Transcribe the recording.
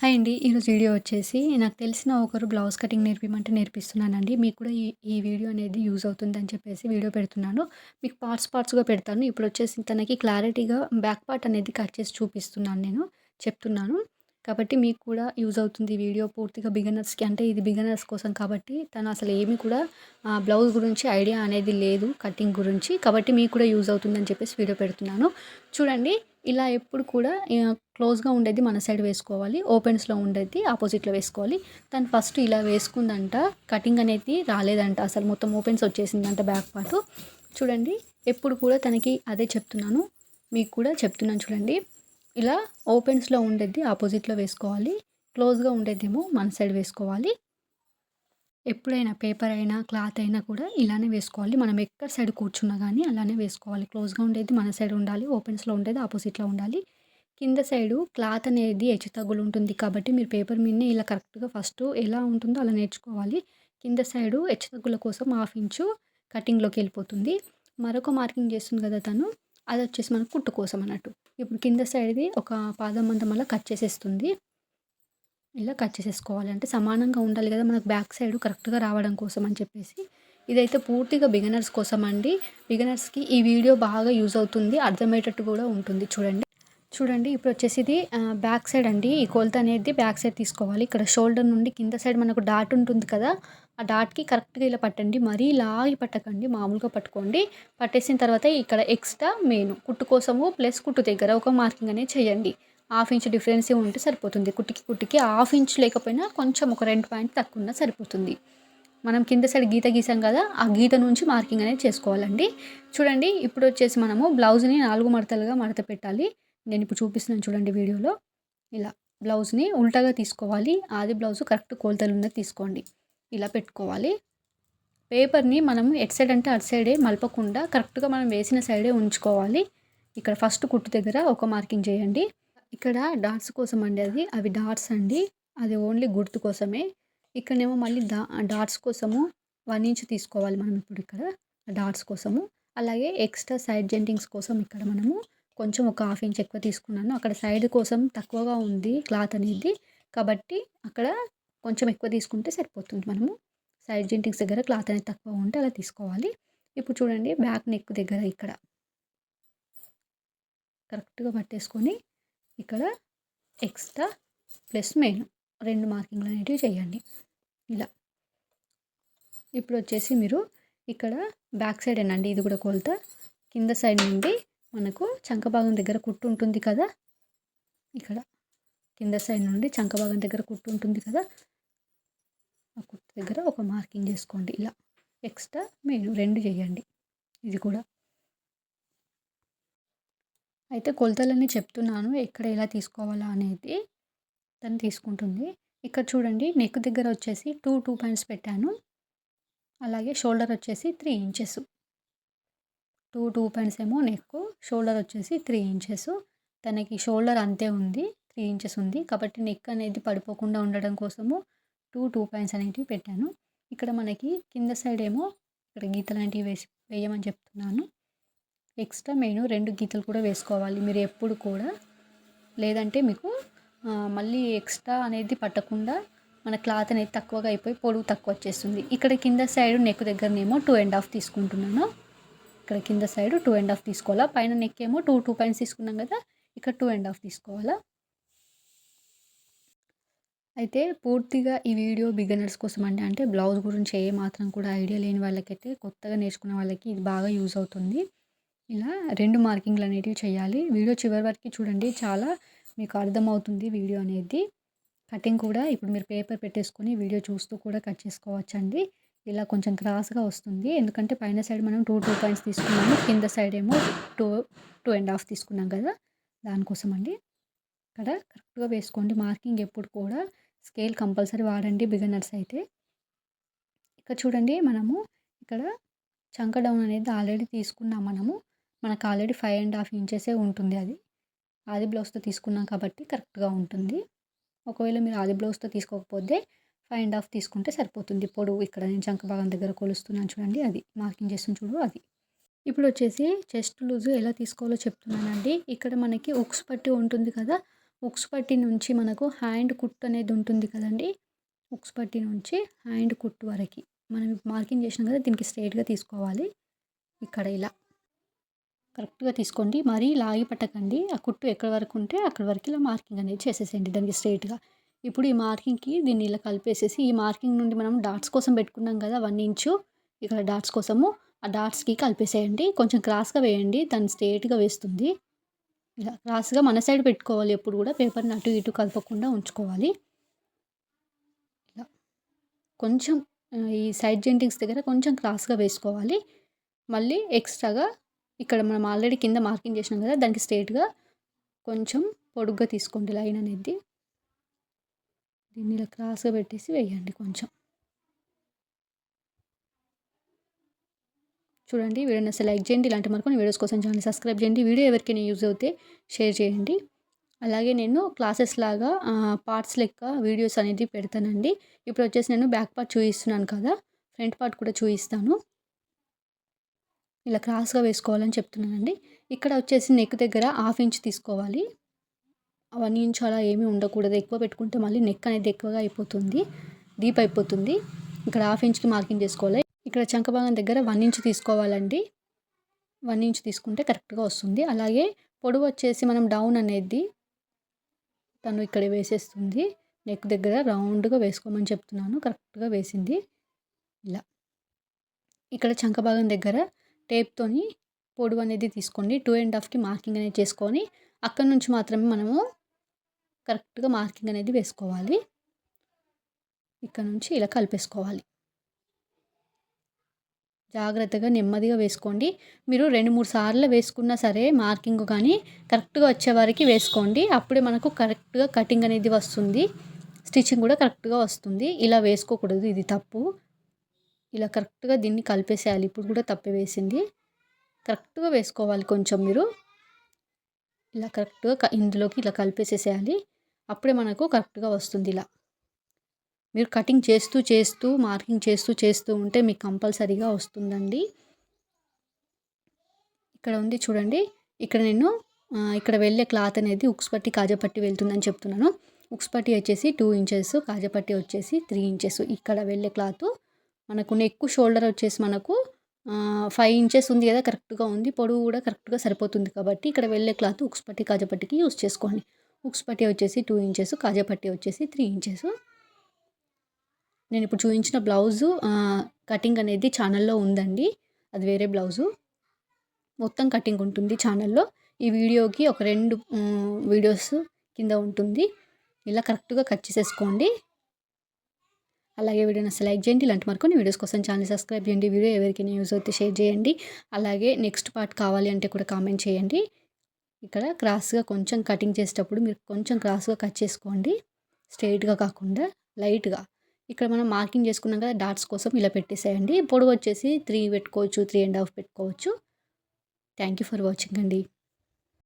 Hi అండి. ఈరోజు video వచ్చేసి నాకు తెలిసిన ఒకరు బ్లౌజ్ కటింగ్ నేర్పిమంటే నేర్పిస్తున్నానండి. మీకు కూడా ఈ ఈ వీడియో అనేది యూజ్ అవుతుందని చెప్పేసి వీడియో పెడుతున్నాను. మీకు పార్ట్స్ పార్ట్స్‌గా పెడతాను. ఇప్పుడు వచ్చేసి తనకి క్లారిటీగా బ్యాక్ పార్ట్ అనేది కట్ చేసి చూపిస్తున్నాను నేను. చెప్తున్నాను. కాబట్టి మీకు కూడా యూజ్ అవుతుంది ఈ వీడియో పూర్తిగా బిగినర్స్‌కి అంటే ఇది బిగినర్స్ కోసం కాబట్టి తను అసలు ఏమి కూడా బ్లౌజ్ గురించి ఐడియా అనేది లేదు కటింగ్ గురించి. కాబట్టి మీకు కూడా యూజ్ అవుతుందని చెప్పేసి వీడియో పెడుతున్నాను. చూడండి ఇలా ఎప్పుడు కూడా క్లోజ్‌గా ఉండేది మన సైడ్ వేసుకోవాలి. ఓపెన్స్‌లో ఉండేది ఆపోజిట్‌లో వేసుకోవాలి. తను ఫస్ట్ ఇలా వేసుకుందంట. కటింగ్ అనేది రాలేదంట. అసలు మొత్తం ఓపెన్స్ వచ్చేసిందంట బ్యాక్ పార్ట్. చూడండి ఎప్పుడు కూడా తనకి అదే చెప్తున్నాను. మీకు కూడా చెప్తున్నాను చూడండి. ఇలా ఓపెన్స్‌లో ఉండేది ఆపోజిట్‌లో వేసుకోవాలి. క్లోజ్‌గా ఉండేదేమో మన సైడ్ వేసుకోవాలి. ఎప్పుడైనా పేపర్ అయినా, క్లాత్ అయినా కూడా ఇలానే వేసుకోవాలి. మనం ఎక్కడ సైడ్ కూర్చున్నా కానీ అలానే వేసుకోవాలి. క్లోజ్‌గా ఉండేది మన సైడ్ ఉండాలి. ఓపెన్స్‌లో ఉండేది ఆపోజిట్‌లో ఉండాలి. కింద సైడు క్లాత్ అనేది హెచ్చుతగ్గులు ఉంటుంది కాబట్టి మీరు పేపర్ మీదనే ఇలా కరెక్ట్‌గా ఫస్ట్ ఎలా ఉంటుందో అలా నేర్చుకోవాలి. కింద సైడు హెచ్చుతగ్గుల కోసం హాఫ్ ఇంచు కటింగ్‌లోకి వెళ్ళిపోతుంది. మరొక మార్కింగ్ చేస్తుంది కదా తను అది వచ్చేసి మనకు కుట్టు కోసం అన్నట్టు. ఇప్పుడు కింద సైడ్‌ది ఒక పాదం మందం అలా కట్ చేసేస్తుంది. ఇలా కట్ చేసేసుకోవాలి. అంటే సమానంగా ఉండాలి కదా! మనకు బ్యాక్ సైడ్ కరెక్ట్‌గా రావడం కోసం అని చెప్పేసి. ఇదైతే పూర్తిగా బిగినర్స్ కోసం అండి. బిగినర్స్‌కి ఈ వీడియో బాగా యూజ్ అవుతుంది. అర్థమయ్యేటట్టు కూడా ఉంటుంది చూడండి. చూడండి ఇప్పుడు వచ్చేసి ఇది బ్యాక్ సైడ్ అండి. ఈ కొలత అనేది బ్యాక్ సైడ్ తీసుకోవాలి. ఇక్కడ షోల్డర్ నుండి కింద సైడ్ మనకు డాట్ ఉంటుంది కదా! ఆ డాట్‌కి కరెక్ట్‌గా ఇలా పట్టండి. మరీ లాగి పట్టకండి. మామూలుగా పట్టుకోండి. పట్టేసిన తర్వాత ఇక్కడ ఎక్స్ట్రా మెయిన్ కుట్టు కోసము ప్లస్ కుట్టు దగ్గర ఒక మార్కింగ్ అనేది చేయండి. హాఫ్ ఇంచ్ డిఫరెన్సే ఉంటే సరిపోతుంది. కుట్టుకి కుట్టుకి హాఫ్ ఇంచ్ లేకపోయినా కొంచెం ఒక రెండు పాయింట్ తక్కువున్నా సరిపోతుంది. మనం కింద సైడ్ గీత గీసాం కదా! ఆ గీత నుంచి మార్కింగ్ అనేది చేసుకోవాలండి. చూడండి ఇప్పుడు వచ్చేసి మనము బ్లౌజ్‌ని నాలుగు మడతలుగా మడత పెట్టాలి. నేను ఇప్పుడు చూపిస్తున్నాను చూడండి వీడియోలో. ఇలా బ్లౌజ్‌ని ఉల్టాగా తీసుకోవాలి. ఆది బ్లౌజ్ కరెక్ట్ కొలతలు ఉన్నది తీసుకోండి. ఇలా పెట్టుకోవాలి. పేపర్‌ని మనం ఎటు సైడ్ అంటే అటు సైడే మలపకుండా కరెక్ట్‌గా మనం వేసిన సైడే ఉంచుకోవాలి. ఇక్కడ ఫస్ట్ కుట్టు దగ్గర ఒక మార్కింగ్ చేయండి. ఇక్కడ డాట్స్ కోసం అండి అది. అవి డాట్స్ అండి. అది ఓన్లీ గుర్తు కోసమే. ఇక్కడనేమో మళ్ళీ డా డాట్స్ కోసము వన్ ఇంచ్ తీసుకోవాలి మనం ఇప్పుడు ఇక్కడ డాట్స్ కోసము. అలాగే ఎక్స్ట్రా సైడ్ జెంటింగ్స్ కోసం ఇక్కడ మనము కొంచెం ఒక హాఫ్ ఇంచ్ ఎక్కువ తీసుకున్నాను. అక్కడ సైడ్ కోసం తక్కువగా ఉంది క్లాత్ అనేది. కాబట్టి అక్కడ కొంచెం ఎక్కువ తీసుకుంటే సరిపోతుంది మనము. సైడ్ జెంటింగ్స్ దగ్గర క్లాత్ అనేది తక్కువ ఉంటే అలా తీసుకోవాలి. ఇప్పుడు చూడండి బ్యాక్ నెక్ దగ్గర ఇక్కడ కరెక్ట్‌గా పట్టేసుకొని ఇక్కడ ఎక్స్ట్రా ప్లస్ మెయిన్ రెండు మార్కింగ్‌లు అనేటివి చేయండి. ఇలా. ఇప్పుడు వచ్చేసి మీరు ఇక్కడ బ్యాక్ సైడ్ ఏనండి ఇది కూడా కొలత. కింద సైడ్ నుండి మనకు చంక భాగం దగ్గర కుట్టు ఉంటుంది కదా! ఇక్కడ కింద సైడ్ నుండి చంక భాగం దగ్గర కుట్టు ఉంటుంది కదా! ఆ కుట్టు దగ్గర ఒక మార్కింగ్ చేసుకోండి ఇలా. ఎక్స్ట్రా మెయిన్ రెండు చేయండి. ఇది కూడా. అయితే కొలతలన్నీ చెప్తున్నాను. ఎక్కడ ఎలా తీసుకోవాలా అనేది తను తీసుకుంటుంది. ఇక్కడ చూడండి నెక్ దగ్గర వచ్చేసి 2, 2 పాయింట్స్ పెట్టాను. అలాగే షోల్డర్ వచ్చేసి త్రీ ఇంచెస్. 2, 2 పాయింట్స్ ఏమో నెక్కు. షోల్డర్ వచ్చేసి త్రీ ఇంచెస్. తనకి షోల్డర్ అంతే ఉంది. త్రీ ఇంచెస్ ఉంది. కాబట్టి నెక్ అనేది పడిపోకుండా ఉండడం కోసము 2, 2 పాయింట్స్ అనేటివి పెట్టాను. ఇక్కడ మనకి కింద సైడ్ ఏమో ఇక్కడ గీతలాంటివి వేసి వేయమని చెప్తున్నాను. ఎక్స్ట్రా మెయిన్ రెండు గీతలు కూడా వేసుకోవాలి. మీరు ఎప్పుడు కూడా లేదంటే మీకు మళ్ళీ ఎక్స్ట్రా అనేది పట్టకుండా మన క్లాత్ అనేది తక్కువగా అయిపోయి పొడవు తక్కువ వచ్చేస్తుంది. ఇక్కడ కింద సైడ్ నెక్ దగ్గరనేమో టూ అండ్ హాఫ్ తీసుకుంటున్నాను. ఇక్కడ కింద సైడ్ టూ అండ్ హాఫ్ తీసుకోవాలా. పైన నెక్ ఏమో 2, 2 పాయింట్స్ తీసుకున్నాం కదా! ఇక్కడ టూ అండ్ హాఫ్ తీసుకోవాలా. అయితే పూర్తిగా ఈ వీడియో బిగినర్స్ కోసం అంటే అంటే బ్లౌజ్ గురించి ఏ మాత్రం కూడా ఐడియా లేని వాళ్ళకైతే కొత్తగా నేర్చుకున్న వాళ్ళకి ఇది బాగా యూజ్ అవుతుంది. ఇలా రెండు మార్కింగ్‌లు అనేటివి చేయాలి. వీడియో చివరి వరకు చూడండి. చాలా మీకు అర్థమవుతుంది వీడియో అనేది. కటింగ్ కూడా ఇప్పుడు మీరు పేపర్ పెట్టేసుకొని వీడియో చూస్తూ కూడా కట్ చేసుకోవచ్చండి. ఇలా కొంచెం క్రాస్‌గా వస్తుంది. ఎందుకంటే పైన సైడ్ మనం 2, 2 పాయింట్స్ తీసుకున్నాము. కింద సైడ్ ఏమో 2, 2 ½ తీసుకున్నాం కదా! దానికోసం అండి. ఇక్కడ కరెక్ట్‌గా వేసుకోండి. మార్కింగ్ ఎప్పుడు కూడా స్కేల్ కంపల్సరీ వాడండి బిగినర్స్ అయితే. ఇక్కడ చూడండి మనము ఇక్కడ చంక డౌన్ అనేది ఆల్రెడీ తీసుకున్నాం మనము. మనకు ఆల్రెడీ ఫైవ్ అండ్ హాఫ్ ఇంచెసే ఉంటుంది అది. ఆది బ్లౌజ్‌తో తీసుకున్నాం కాబట్టి కరెక్ట్‌గా ఉంటుంది. ఒకవేళ మీరు ఆది బ్లౌజ్‌తో తీసుకోకపోతే ఫైవ్ అండ్ హాఫ్ తీసుకుంటే సరిపోతుంది. పొడవు ఇక్కడ నేను చంక భాగం దగ్గర కొలుస్తున్నాను చూడండి అది. మార్కింగ్ చేస్తున్న చూడు అది. ఇప్పుడు వచ్చేసి చెస్ట్ లూజ్ ఎలా తీసుకోవాలో చెప్తున్నానండి. ఇక్కడ మనకి ఉక్స్ పట్టి ఉంటుంది కదా! ఉక్స్ పట్టి నుంచి మనకు హ్యాండ్ కుట్టు అనేది ఉంటుంది కదండి ఉక్స్ పట్టి నుంచి హ్యాండ్ కుట్టు వరకు మనం మార్కింగ్ చేసినాం కదా! దీనికి స్ట్రైట్గా తీసుకోవాలి. ఇక్కడ ఇలా. కరెక్ట్‌గా తీసుకోండి. మరీ లాగి పట్టకండి. ఆ కుట్టు ఎక్కడి వరకు ఉంటే అక్కడి వరకు ఇలా మార్కింగ్ అనేది చేసేసేయండి దానికి స్ట్రెయిట్‌గా. ఇప్పుడు ఈ మార్కింగ్‌కి దీన్ని ఇలా కలిపేసేసి ఈ మార్కింగ్ నుండి మనం డాట్స్ కోసం పెట్టుకున్నాం కదా! వన్ ఇంచు ఇక్కడ డాట్స్ కోసము ఆ డాట్స్‌కి కలిపేసేయండి. కొంచెం క్రాస్‌గా వేయండి. దాన్ని స్ట్రెయిట్‌గా వేస్తుంది. ఇలా క్రాస్‌గా మన సైడ్ పెట్టుకోవాలి ఎప్పుడు కూడా పేపర్‌ని అటు ఇటు కలపకుండా ఉంచుకోవాలి. ఇలా. కొంచెం ఈ సైడ్ జెంటింగ్స్ దగ్గర కొంచెం క్రాస్‌గా వేసుకోవాలి. మళ్ళీ ఎక్స్ట్రాగా ఇక్కడ మనం ఆల్రెడీ కింద మార్కింగ్ చేసినాం కదా! దానికి స్ట్రేట్గా కొంచెం పొడుగ్గా తీసుకోండి లైన్ అనేది. దీన్ని ఇలా క్రాస్‌గా పెట్టేసి వేయండి కొంచెం. చూడండి వీడియో నచ్చితే లైక్ చేయండి. ఇలాంటి మరికొన్ని వీడియోస్ కోసం ఛానెల్ సబ్స్క్రైబ్ చేయండి. వీడియో ఎవరికైనా యూజ్ అవుతే షేర్ చేయండి. అలాగే నేను క్లాసెస్ లాగా పార్ట్స్ లెక్క వీడియోస్ అనేది పెడతానండి. ఇప్పుడు వచ్చేసి నేను బ్యాక్ పార్ట్ చూపిస్తున్నాను కదా! ఫ్రంట్ పార్ట్ కూడా చూపిస్తాను. ఇలా క్రాస్‌గా వేసుకోవాలని చెప్తున్నానండి. ఇక్కడ వచ్చేసి నెక్ దగ్గర హాఫ్ ఇంచ్ తీసుకోవాలి. వన్ ఇంచ్ అలా ఏమీ ఉండకూడదు. ఎక్కువ పెట్టుకుంటే మళ్ళీ నెక్ అనేది ఎక్కువగా అయిపోతుంది. డీప్ అయిపోతుంది. ఇక్కడ హాఫ్ ఇంచ్‌కి మార్కింగ్ చేసుకోవాలి. ఇక్కడ చంక భాగం దగ్గర వన్ ఇంచ్ తీసుకోవాలండి. వన్ ఇంచ్ తీసుకుంటే కరెక్ట్‌గా వస్తుంది. అలాగే పొడవు వచ్చేసి మనం డౌన్ అనేది తను ఇక్కడ వేసేస్తుంది. నెక్ దగ్గర రౌండ్‌గా వేసుకోమని చెప్తున్నాను. కరెక్ట్‌గా వేసింది. ఇలా. ఇక్కడ చంక భాగం దగ్గర టేప్‌తోని పొడవు అనేది తీసుకోండి. టూ అండ్ హాఫ్‌కి మార్కింగ్ అనేది చేసుకొని అక్కడి నుంచి మాత్రమే మనము కరెక్ట్‌గా మార్కింగ్ అనేది వేసుకోవాలి. ఇక్కడ నుంచి ఇలా కలిపేసుకోవాలి. జాగ్రత్తగా నెమ్మదిగా వేసుకోండి. మీరు 2, 3 సార్లు వేసుకున్నా సరే మార్కింగ్ కానీ కరెక్ట్‌గా వచ్చే వేసుకోండి. అప్పుడే మనకు కరెక్ట్‌గా కటింగ్ అనేది వస్తుంది. స్టిచ్చింగ్ కూడా కరెక్ట్‌గా వస్తుంది. ఇలా వేసుకోకూడదు. ఇది తప్పు. ఇలా కరెక్ట్‌గా దీన్ని కలిపేసేయాలి. ఇప్పుడు కూడా తప్పే వేసింది. కరెక్ట్‌గా వేసుకోవాలి కొంచెం మీరు. ఇలా కరెక్ట్‌గా క ఇందులోకి ఇలా కలిపేసేసేయాలి. అప్పుడే మనకు కరెక్ట్‌గా వస్తుంది ఇలా. మీరు కటింగ్ చేస్తూ చేస్తూ మార్కింగ్ చేస్తూ చేస్తూ ఉంటే మీకు కంపల్సరీగా వస్తుందండి. ఇక్కడ ఉంది చూడండి. ఇక్కడ నేను ఇక్కడ వెళ్ళే క్లాత్ అనేది ఉక్స్పట్టి కాజపట్టి వెళ్తుందని చెప్తున్నాను. ఉక్స్పట్టి వచ్చేసి టూ ఇంచెస్, కాజపట్టి వచ్చేసి త్రీ ఇంచెస్. ఇక్కడ వెళ్ళే క్లాతు మనకు నెక్, షోల్డర్ వచ్చేసి మనకు ఫైవ్ ఇంచెస్ ఉంది కదా! కరెక్ట్‌గా ఉంది. పొడవు కూడా కరెక్ట్‌గా సరిపోతుంది కాబట్టి ఇక్కడ వెళ్ళే క్లాత్ ఉక్స్పట్టి కాజపట్టికి యూజ్ చేసుకోండి. ఉక్స్పట్టి వచ్చేసి టూ ఇంచెస్, కాజపట్టి వచ్చేసి త్రీ ఇంచెస్. నేను ఇప్పుడు చూపించిన బ్లౌజు కటింగ్ అనేది ఛానల్‌లో ఉందండి. అది వేరే బ్లౌజు. మొత్తం కటింగ్ ఉంటుంది ఛానల్‌లో. ఈ వీడియోకి ఒక రెండు వీడియోస్ కింద ఉంటుంది. ఇలా కరెక్ట్‌గా కట్ చేసేసుకోండి. అలాగే వీడియోని అసలు లైక్ చేయండి. ఇలాంటి మరికొన్ని వీడియోస్ కోసం ఛానల్ సబ్స్క్రైబ్ చేయండి. వీడియో ఎవరికైనా యూజ్ అవుతే షేర్ చేయండి. అలాగే నెక్స్ట్ పార్ట్ కావాలి అంటే కూడా కామెంట్ చేయండి. ఇక్కడ క్రాస్‌గా కొంచెం కటింగ్ చేసేటప్పుడు మీరు కొంచెం క్రాస్‌గా కట్ చేసుకోండి. స్ట్రెయిట్‌గా కాకుండా లైట్‌గా. ఇక్కడ మనం మార్కింగ్ చేసుకున్నాం కదా! డాట్స్ కోసం ఇలా పెట్టేసేయండి. పొడవు వచ్చేసి త్రీ పెట్టుకోవచ్చు. త్రీ అండ్ హాఫ్ పెట్టుకోవచ్చు. థ్యాంక్ యూ ఫర్ వాచింగ్ అండి.